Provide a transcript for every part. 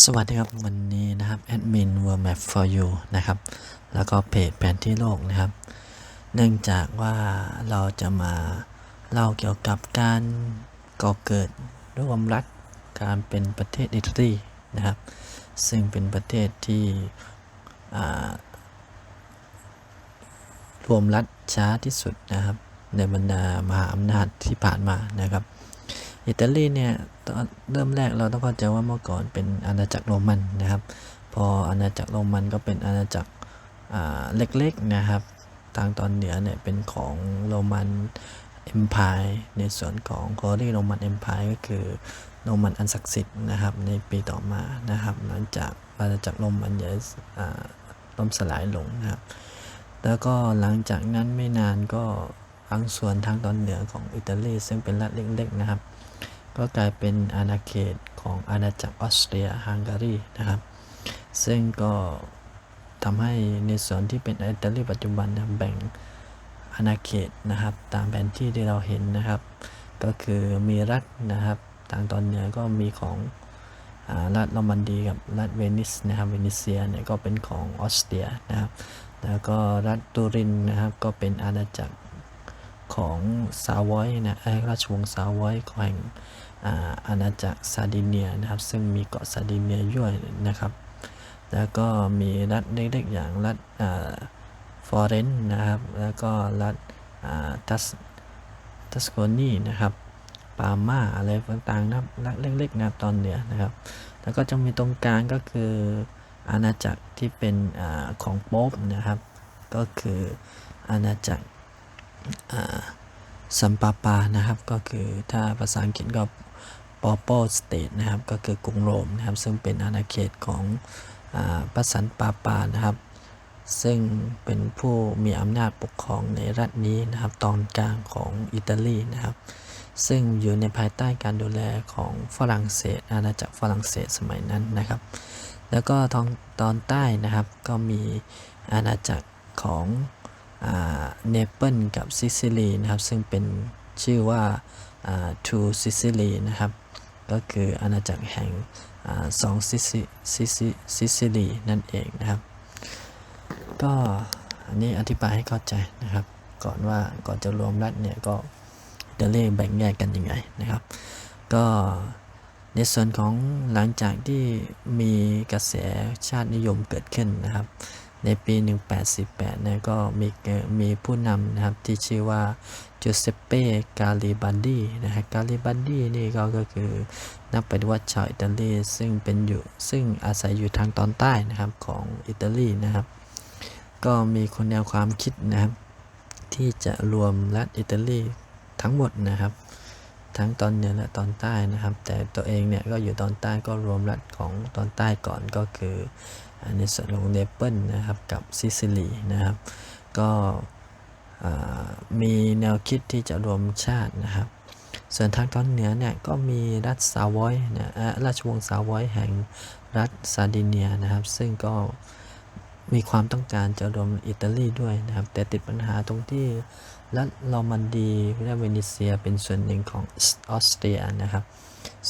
สวัสดีครับ วันนี้นะครับแอดมิน World Map for You นะครับ แล้วก็เพจแผนที่โลกนะครับ เนื่องจากว่าเราจะมาเล่าเกี่ยวกับการก่อเกิดร่วมรัฐการเป็นประเทศอิตาลีนะครับ ซึ่งเป็นประเทศที่อ่ารวมรัฐช้าที่สุดนะครับ ในบรรดามหาอำนาจที่ผ่านมานะครับ อิตาลีเนี่ยตอนเริ่มแรกเราต้องเข้าใจว่าเมื่อก่อนเป็นอาณาจักรโรมันนะครับ พออาณาจักรโรมันก็เป็นอาณาจักรเล็กๆนะครับ ทางตอนเหนือเนี่ยเป็นของโรมันเอ็มพายในส่วนของโ o ลีโรมันเอ็มพายก็คือโรมันอันศักดิ์สิทธิ์นะครับในปีต่อมานะครับ หลังจากอาณาจักรโรมันใหญ่ล่มสลายลงนะครับ แล้วก็หลังจากนั้นไม่นานก็บางส่วนทางตอนเหนือของอิตาลีซึ่งเป็นรัฐเล็กๆนะครับ ก็กลายเป็นอาณาเขตของอาณาจักรออสเตรียฮังการีนะครับ ซึ่งก็ทำให้ในส่วนที่เป็นอิตาลีปัจจุบันนะแบ่งอาณาเขตนะครับ ตามแผนที่ที่เราเห็นนะครับ ก็คือมีรัฐนะครับ ทางตอนเหนือก็มีของรัฐโรมันดีกับรัฐเวนิสนะครับเวนิเซียเนี่ยก็เป็นของออสเตรียนะครับ แล้วก็รัฐตูรินนะครับก็เป็นอาณาจักรของซาวอยนะราชวงศ์ซาวอยแห่ง อาณาจักรซาดิเนียนะครับ ซึ่งมีเกาะซาดิเนียด้วยนะครับ แล้วก็มีรัฐเล็กๆอย่างรัฐอ่าฟอเรนนะครับ แล้วก็รัฐทัสทัสโกนีนะครับปาม่าอะไรต่างๆนะครับรัฐเล็กๆนะครับตอนเหนือนะครับ แล้วก็จะมีตรงกลางก็คืออาณาจักรที่เป็นอของโป๊ปนะครับ ก็คืออาณาจักรอ่าซัมปาปานะครับ ก็คือถ้าภาษาอังกฤษก็ ปอปอสเตทนะครับก็คือกรุงโรมนะครับซึ่งเป็นอาณาเขตของอาพระสันปาปานะครับ ซึ่งเป็นผู้มีอำนาจปกครองในรัฐนี้นะครับตอนกลางของอิตาลีนะครับ ซึ่งอยู่ในภายใต้การดูแลของฝรั่งเศส อาณาจักรฝรั่งเศสสมัยนั้นนะครับ แล้วก็ทางตอนใต้นะครับก็มีอาณาจักรของเนเปิลกับซิซิลีนะครับ ซึ่งเป็นชื่อว่าทูซิซิลีนะครับ ก็คืออาณาจักรแห่งอสองซิซิซิซิซิซิลีนั่นเองนะครับ ก็อันนี้อธิบายให้เข้าใจนะครับ ก่อนว่าก่อนจะรวมรัฐเนี่ยก็อิตาลีแบ่งแยกกันยังไงนะครับ ก็ในส่วนของหลังจากที่มีกระแสชาตินิยมเกิดขึ้นนะครับ ในปี 1848เนี่ยก็มีมีผู้นำนะครับที่ชื่อว่า จูเซปเป้กาลิบันดีนะฮะกาลิบันดีนี่ก็ก็คือนักปฏิวัติชาวอิตาลีซึ่งเป็นอยู่ซึ่งอาศัยอยู่ทางตอนใต้นะครับของอิตาลีนะครับ ก็มีคนแนวความคิดนะครับที่จะรวมรัฐอิตาลีทั้งหมดนะครับ ทั้งตอนเหนือและตอนใต้นะครับ แต่ตัวเองเนี่ยก็อยู่ตอนใต้ก็รวมรัฐของตอนใต้ก่อนก็คือในส่วนของเนเปิลนะครับกับซิซิลีนะครับ ก็ มีแนวคิดที่จะรวมชาตินะครับ ส่วนทางตอนเหนือเนี่ยก็มีรัฐซาวอยนะราชวงศ์ซาวอยแห่งรัฐซาดิเนียนะครับ ซึ่งก็มีความต้องการจะรวมอิตาลีด้วยนะครับ แต่ติดปัญหาตรงที่รัฐลอมันดีและเวนิเซียเป็นส่วนหนึ่งของออสเตรียนะครับ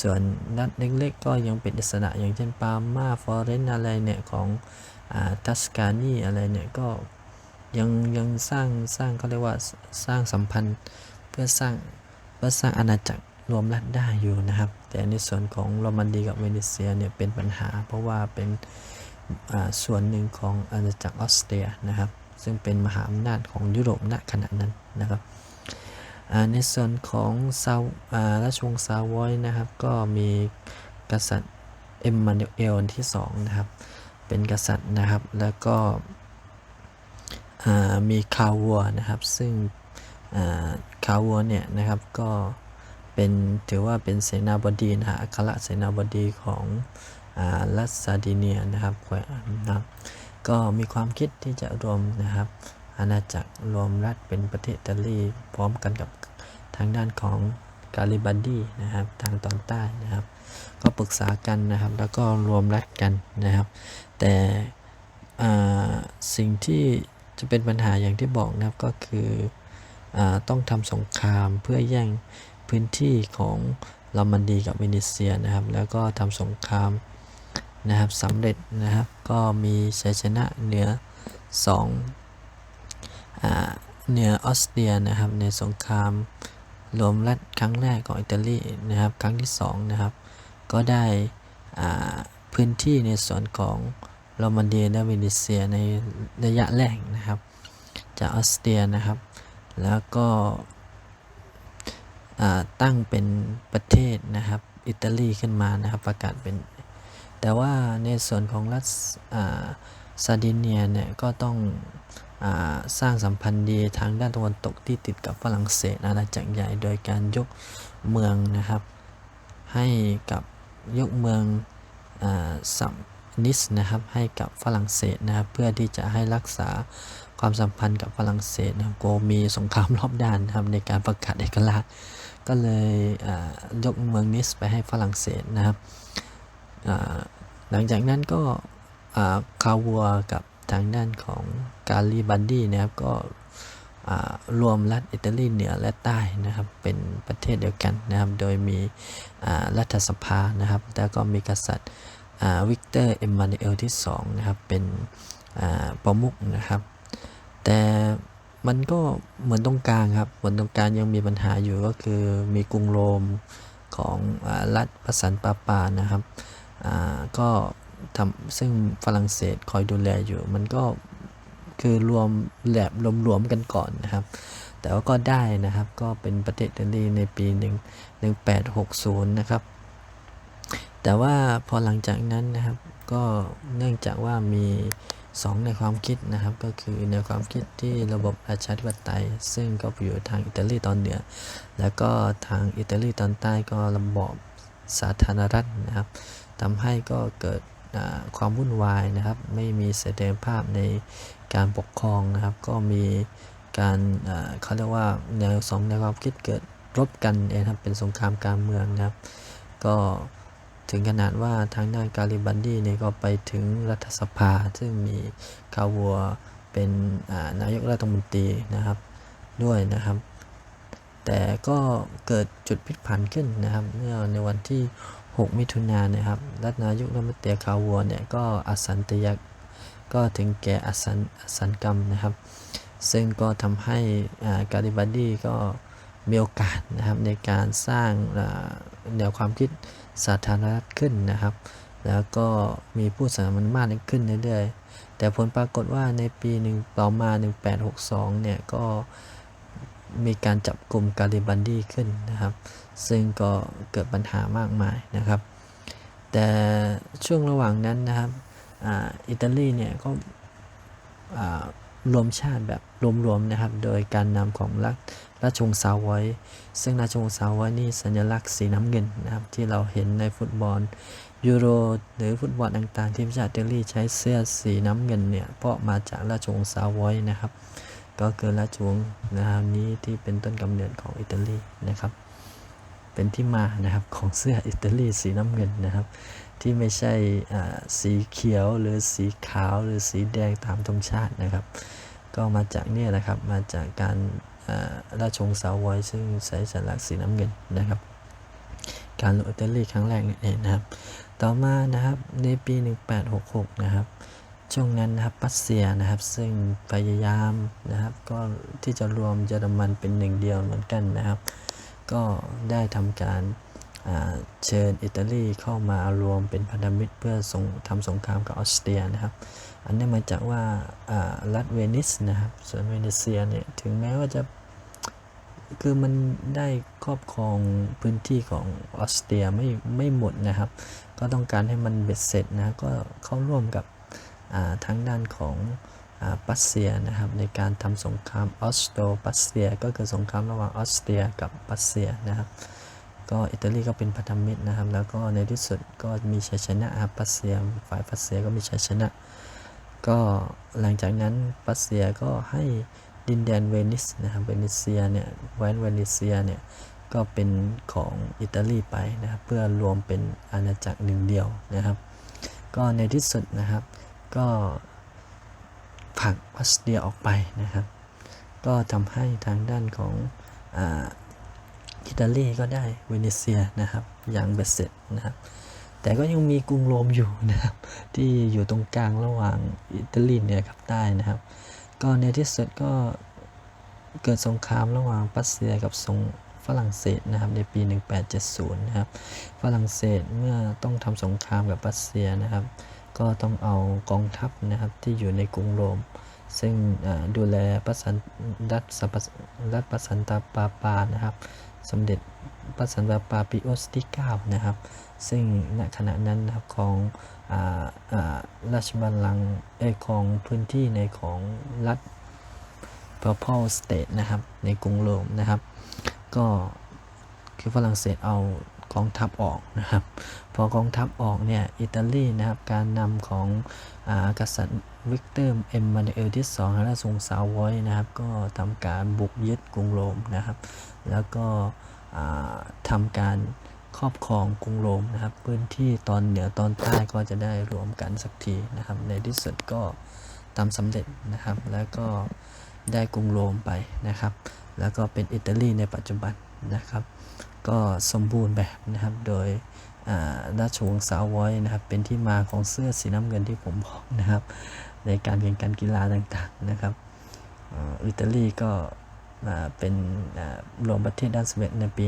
ส่วนรัฐเล็กๆ ก็ยังเป็นอิสระอย่างเช่นปาม่าฟลอเรนอะไรเนี่ยของอทัสกานีอะไรเนี่ยก็ ยังยังสร้างสร้างเขาเรียกว่าสร้างสัมพันธ์เพื่อสร้างเพื่อสร้างอาณาจักรรวมรัฐได้อยู่นะครับ แต่ในส่วนของโรมันดีกับเวนิเซียเนี่ยเป็นปัญหา เพราะว่าเป็นส่วนหนึ่งของอาณาจักรออสเตรียนะครับ ซึ่งเป็นมหาอำนาจของยุโรปณขณะนั้นนะครับในส่วนของซาวราชวงศ์ซาวอยนะครับ ก็มีกษัตริย์เอ็มมานูเอลที่สองนะครับ เป็นกษัตริย์นะครับ แล้วก็ มีคาวัวนะครับ ซึ่งคาวัวเนี่ยนะครับก็เป็นถือว่าเป็นเสนาบดีนะฮะอัครเสนาบดีของอ่ารัฐซาร์ดิเนียนะครับแขวนะก็มีความคิดที่จะรวมนะครับ อาณาจักรรวมรัฐเป็นประเทศอิตาลีพร้อมกันกับทางด้านของกาลิบันดีนะครับทางตอนใต้นะครับ ก็ปรึกษากันนะครับแล้วก็รวมรัฐกันนะครับ แต่สิ่งที่ จะเป็นปัญหาอย่างที่บอกนะครับก็คืออต้องทำสงครามเพื่อแย่งพื้นที่ของลอมันดีกับเวนิเซียนะครับ แล้วก็ทำสงครามนะครับสำเร็จนะครับ ก็มีชัยชนะเหนือสองอ่าเหนือออสเตรียนะครับในสงครามรวมรัฐครั้งแรกของอิตาลีนะครับ ครั้งที่สองนะครับ ก็ได้พื้นที่ในส่วนของ โรมันเดียและเวเนเซียในระยะแรกนะครับ จากออสเตรียนะครับ แล้วก็ตั้งเป็นประเทศนะครับ อิตาลีขึ้นมานะครับประกาศเป็น แต่ว่าในส่วนของรัฐซาดิเนียเนี่ยก็ต้องอสร้างสัมพันธ์ดีทางด้านตะวันตกที่ติดกับฝรั่งเศสอาณาจักรใหญ่โดยการยกเมืองนะครับ ให้กับยกเมืองสัม นิสนะครับให้กับฝรั่งเศสนะครับเพื่อที่จะให้รักษาความสัมพันธ์กับฝรั่งเศสนะครับโกมีสงครามรอบด้านนะครับในการประกาศเอกราชก็เลยยกเมืองนิสไปให้ฝรั่งเศสนะครับหลังจากนั้นก็อ่าคาวัวกับทางด้านของกาลิบันดี้นะครับก็รวมรัฐอิตาลีเหนือและใต้นะครับเป็นประเทศเดียวกันนะครับ โดยมีรัฐสภานะครับ แล้วก็มีกษัตริย์ วิกเตอร์เอ็มมานูเอลที่สองนะครับเป็นประมุขนะครับ แต่มันก็เหมือนตรงกลางครับเหมือนตรงกลางยังมีปัญหาอยู่ก็คือมีกรุงโรมของรัฐประสันปาปานะครับก็ทำซึ่งฝรั่งเศสคอยดูแลอยู่ มันก็คือรวมแหลบรวมๆกันก่อนนะครับ แต่ว่าก็ได้นะครับก็เป็นประเทศอิตาลีในปี 1 1860 นะครับ แต่ว่าพอหลังจากนั้นนะครับ ก็เนื่องจากว่ามีสองในความคิดนะครับ ก็คือในความคิดที่ระบบประชาธิปไตย ซึ่งก็อยู่ทางอิตาลีตอนเหนือ แล้วก็ทางอิตาลีตอนใต้ก็ระบอบสาธารณรัฐนะครับทำให้ก็เกิดความวุ่นวายนะครับ ไม่มีเสถียรภาพในการปกครองนะครับ ก็มีการเขาเรียกว่าแนวสองแนวความคิดเกิดรบกันเองครับเป็นสงครามการเมืองนะครับ ก็ ถึงขนาดว่าทางด้านกาลิบันดีเนี่ยก็ไปถึงรัฐสภา ซึ่งมีคาวัวเป็นานายกรัฐมนตรีนะครับด้วยนะครับ แต่ก็เกิดจุดพลิกผันขึ้นนะครับเมื่อในวันที่ 6 มิถุนายนนะครับ รัฐนายกรัฐมนตรีคาวัวเนี่ยก็อสันตยักก็ถึงแก่อสันอสันกรรมนะครับ ซึ่งก็ทำให้การิบันดีก็มีโอกาสนะครับในการสร้างา แนวความคิดสาธารณรัฐขึ้นนะครับ แล้วก็มีผู้สนับสนุนมากขึ้นเรื่อยๆ แต่ผลปรากฏว่าในปีหนึ่งต่อมา 1862 เนี่ยก็มีการจับกลุ่มกาลิบันดีขึ้นนะครับ ซึ่งก็เกิดปัญหามากมายนะครับ แต่ช่วงระหว่างนั้นนะครับออิตาลีเนี่ยก็รวมชาติแบบรวมๆนะครับ โดยการนำของรัฐ ราชวงศ์ซาวไว้ ซึ่งราชวงศ์ซาวไว้นี่สัญลักษณ์สีน้ำเงินนะครับ ที่เราเห็นในฟุตบอลยูโรหรือฟุตบอลต่างๆที่ชาติอิตาลีใช้เสื้อสีน้ำเงินเนี่ยเพราะมาจากราชวงศ์ซาวไว้นะครับ ก็คือราชวงศ์นะครับนี้ที่เป็นต้นกำเนิดของอิตาลีนะครับ เป็นที่มานะครับของเสื้ออิตาลีสีน้ำเงินนะครับ ที่ไม่ใช่สีเขียวหรือสีขาวหรือสีแดงตามธงชาตินะครับ ก็มาจากเนี่ยแหละครับมาจากการ ราชวงศ์ซาวไว้ซึ่งใช้สัญลักษณ์สีน้ำเงินนะครับ การลงอิตาลีครั้งแรกนี่เองนะครับ ต่อมานะครับในปี 1866 นะครับช่วงนั้นนะครับรัสเซียนะครับซึ่งพยายามนะครับก็ที่จะรวมเยอรมันเป็นหนึ่งเดียวเหมือนกันนะครับ ก็ได้ทำการเชิญอิตาลีเข้ามารวมเป็นพันธมิตรเพื่อส่งทำสงครามกับออสเตรียนะครับ อันนี้มาจากว่าอ่ารัฐเวนิสนะครับส่วนเวเนเซียเนี่ยถึงแม้ว่าจะ คือมันได้ครอบครองพื้นที่ของออสเตรียไม่ไม่หมดนะครับ ก็ต้องการให้มันเบ็ดเสร็จนะก็เข้าร่วมกับอ่าทางด้านของปัสเซียนะครับในการทำสงครามออสโตรรัสเซีย ก็คือสงครามระหว่างออสเตรียกับรัสเซียนะครับ ก็อิตาลีก็เป็นพันธมิตรนะครับ แล้วก็ในที่สุดก็มีชัยชนะครับรัสเซีย ฝ่ายรัสเซียก็มีชัยชนะ ก็หลังจากนั้นรัสเซียก็ให้ ดินแดนเวนิสนะครับเวเนเซียเนี่ยแวนเวเนเซียเนี่ยก็เป็นของอิตาลีไปนะครับเพื่อรวมเป็นอาณาจักรหนึ่งเดียวนะครับ ก็ในที่สุดนะครับก็ผลักรัสเซียออกไปนะครับ ก็ทำให้ทางด้านของอาอิตาลีก็ได้เวเนเซียนะครับอย่างเบ็ดเสร็จนะครับ แต่ก็ยังมีกรุงโรมอยู่นะครับ ที่อยู่ตรงกลางระหว่างอิตาลีเหนือกับใต้นะครับ ก็ในที่สุดก็เกิดสงครามระหว่างปัสเซียกับสงฝรั่งเศสนะครับในปี 1870 นะครับ ฝรั่งเศสเมื่อต้องทำสงครามกับปัสเซียนะครับ ก็ต้องเอากองทัพนะครับที่อยู่ในกรุงโรม ซึ่งดูแลพระสันรัฐสัปรัฐประสันตาปาปานะครับ สมเด็จพระสันตาปาปิโอสที่9นะครับ ซึ่งณขณะนั้นนะครับของออราชบัลลังก์เอของพื้นที่ในของรัฐ Papal State นะครับ ในกรุงโรมนะครับ ก็คือฝรั่งเศสเอา กองทัพออกนะครับ พอกองทัพออกเนี่ยอิตาลีนะครับการนำของอกษัตริย์วิกเตอร์เอ็มมานูเอลที่2และทรงสาวอยนะครับ ก็ทำการบุกยึดกรุงโรมนะครับ แล้วก็ทำการครอบครองกรุงโรมนะครับ พื้นที่ตอนเหนือตอนใต้ก็จะได้รวมกันสักทีนะครับ ในที่สุดก็ทำสำเร็จนะครับ แล้วก็ได้กรุงโรมไปนะครับ แล้วก็เป็นอิตาลีในปัจจุบัน นะครับ ก็สมบูรณ์แบบนะครับโดยราชวงศ์สาวอยนะครับ เป็นที่มาของเสื้อสีน้ำเงินที่ผมบอกนะครับ ในการแข่งขันกีฬาต่างๆนะครับอิตาลีก็เป็นรวมประเทศด้านสเวตในปี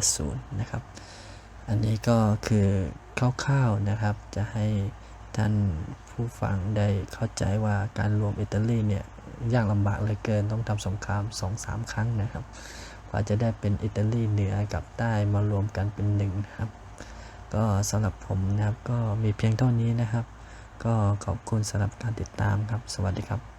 1870 นะครับ อันนี้ก็คือคร่าวๆนะครับ จะให้ท่านผู้ฟังได้เข้าใจว่าการรวมอิตาลีเนี่ยยากลำบากเลือเกินต้องทำสงคราม 2-3 ครั้งนะครับ กว่าจะได้เป็นอิตาลีเหนือกับใต้มารวมกันเป็นหนึ่งนะครับก็สำหรับผมนะครับก็มีเพียงเท่านี้นะครับ ก็ขอบคุณสำหรับการติดตามครับ สวัสดีครับ